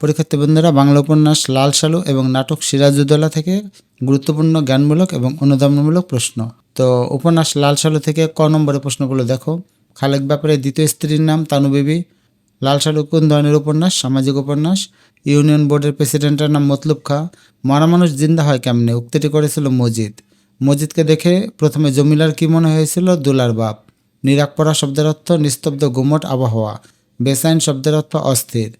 পরীক্ষার্থী বন্ধুরা, বাংলা উপন্যাস, লাল সালু এবং নাটক সিরাজউদ্দৌলা থেকে গুরুত্বপূর্ণ, জ্ঞানমূলক এবং অনুদানমূলক প্রশ্ন। তো উপন্যাস লাল সালু থেকে ক নম্বরের প্রশ্নগুলো দেখো। খালেক ব্যাপারে দ্বিতীয় স্ত্রীর নাম তানু বিবি লাল সালু কোন ধরনের উপন্যাস? সামাজিক উপন্যাস। ইউনিয়ন বোর্ডের প্রেসিডেন্টের নাম মতলুব খা। মরা মানুষ জিন্দা হয় কেমনে? উক্তিটি করেছিল মজিদ। মজিদকে দেখে প্রথমে জমিলার কি মনে হয়েছিল? দুলার বাপ। নিরাক পড়া শব্দের অর্থ নিস্তব্ধ গুমট আবহাওয়া। বেসাইন শব্দের অর্থ অস্থির।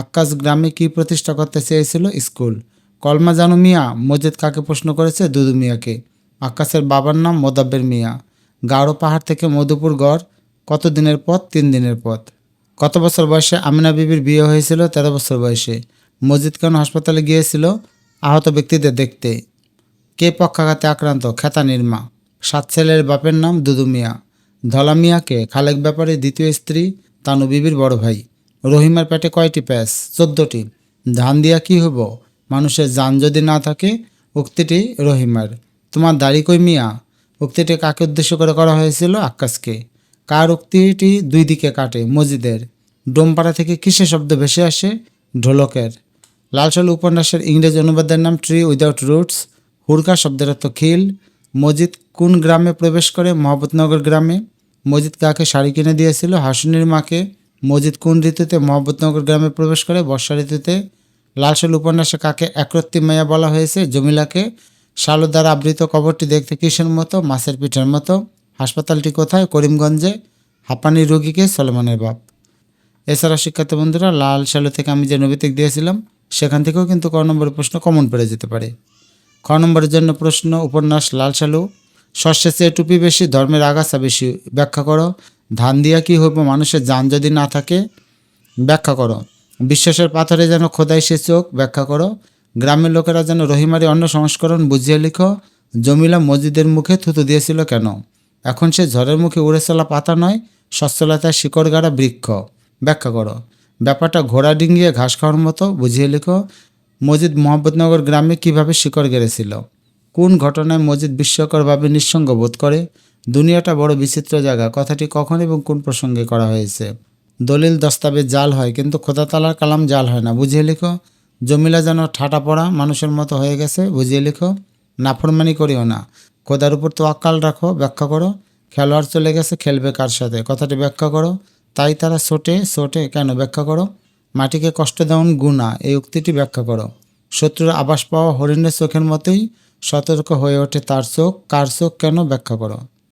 আক্কাস গ্রামে কি প্রতিষ্ঠা করতে চেয়েছিল স্কুল? কলমা জানু মিয়া, মজিদ কাকে প্রশ্ন করেছে? দুদু মিয়াকে। আক্কাসের বাবার নাম মোদাব্বের মিয়া। গাঢ় পাহাড় থেকে মধুপুর গড় কত দিনের পথ? তিন দিনের পথ। কত বছর বয়সে আমিনা বিবির বিয়ে হয়েছিল? তেরো বছর বয়সে। মসজিদ কেন হাসপাতালে গিয়েছিল? আহত ব্যক্তিদের দেখতে। কে পক্ষাঘাতে আক্রান্ত? খ্যাতা নির্মা। সাত ছেলের বাপের নাম দুদু মিয়া। ধলা মিয়াকে খালেক ব্যাপারে দ্বিতীয় স্ত্রী তানু বিবির বড় ভাই। রহিমার পেটে কয়টি প্যাস চোদ্দটি। ধান দিয়া কি হব মানুষের যান যদি না থাকে, উক্তিটি রহিমার। তোমার দাড়ি কই মিয়া? উক্তিটি কাকে উদ্দেশ্য করে করা হয়েছিল আক্কাসকে কার উক্তিটি দুই দিকে কাটে? মসজিদের ডোমপাড়া থেকে কিসের শব্দ ভেসে আসে? ঢোলকের। লালসাল উপন্যাসের ইংরেজ অনুবাদের নাম ট্রি উইদাউট রুটস হুড়কা শব্দের অর্থ খিল। মসজিদ কোন গ্রামে প্রবেশ করে? মহব্বতনগর গ্রামে। মসজিদ কাকে শাড়ি কিনে দিয়েছিল? হাসুনির মাকে। মসজিদ কোন ঋতুতে মহব্বতনগর গ্রামে প্রবেশ করে বর্ষা ঋতুতে লালসাল উপন্যাসে কাকে একরত্তি মাইয়া বলা হয়েছে, জমিলাকে শালু দ্বারা আবৃত কবরটি দেখতে কিসের মতো, মাছের পিঠের মতো, হাসপাতালটি কোথায়, করিমগঞ্জে, হাঁপানি রোগীকে সলমানের বাপ। এছাড়া শিক্ষার্থী বন্ধুরা লাল সালু থেকে আমি যে নৈতিক দিয়েছিলাম, সেখান থেকেও কিন্তু ক নম্বরের প্রশ্ন কমন পড়ে যেতে পারে। খ নম্বরের জন্য প্রশ্ন, উপন্যাস লাল সালু শস্যের চেয়ে টুপি বেশি, ধর্মের আগাছা বেশি, ব্যাখ্যা করো। ধান দিয়া কি হইব? মানুষের যান যদি না থাকে, ব্যাখ্যা করো। বিশ্বাসের পাথরে যেন খোদাই সে চোখ, ব্যাখ্যা করো। গ্রামের লোকেরা যেন রহিমারি অন্য সংস্করণ বুঝিয়ে লিখো, জমিলা মসজিদের মুখে থুতু দিয়েছিল কেন? এখন সে ঝড়ের মুখে উড়ে চলা পাতা নয় সচ্ছলতায় শিকড় গাড়া বৃক্ষ। ব্যাখ্যা করো। ব্যাপারটা ঘোড়া ডিঙ্গিয়ে ঘাস খাওয়ার মতো বুঝিয়ে লিখো। মসজিদ মোহাম্মদনগর গ্রামে কীভাবে শিকড় গেড়েছিল? কোন ঘটনায় মসজিদ বিস্ময়করভাবে নিঃসঙ্গ বোধ করে? দুনিয়াটা বড় বিচিত্র জায়গা। কথাটি কখন এবং কোন প্রসঙ্গে করা হয়েছে? দলিল দস্তাবেজ জাল হয়, কিন্তু খোদাতালার কালাম জাল হয় না। বুঝিয়ে লিখো। জমিলা যেন ঠাটা পড়া মানুষের মতো হয়ে গেছে, বুঝিয়ে লিখো। নাফরমানি করিও না। খোদার উপর তো আকাল রাখো, ব্যাখ্যা করো। খেলোয়াড় চলে গেছে, খেলবে কার সাথে? কথাটি ব্যাখ্যা করো। তাই তারা ছোটে ছোটে কেন ব্যাখ্যা করো? মাটিকে কষ্ট দেওয়ান গুণা, এই উক্তিটি ব্যাখ্যা করো। শত্রুর আবাস পাওয়া হরিণের চোখের মতোই সতর্ক হয়ে ওঠে তার চোখ। কার চোখ কেন ব্যাখ্যা করো?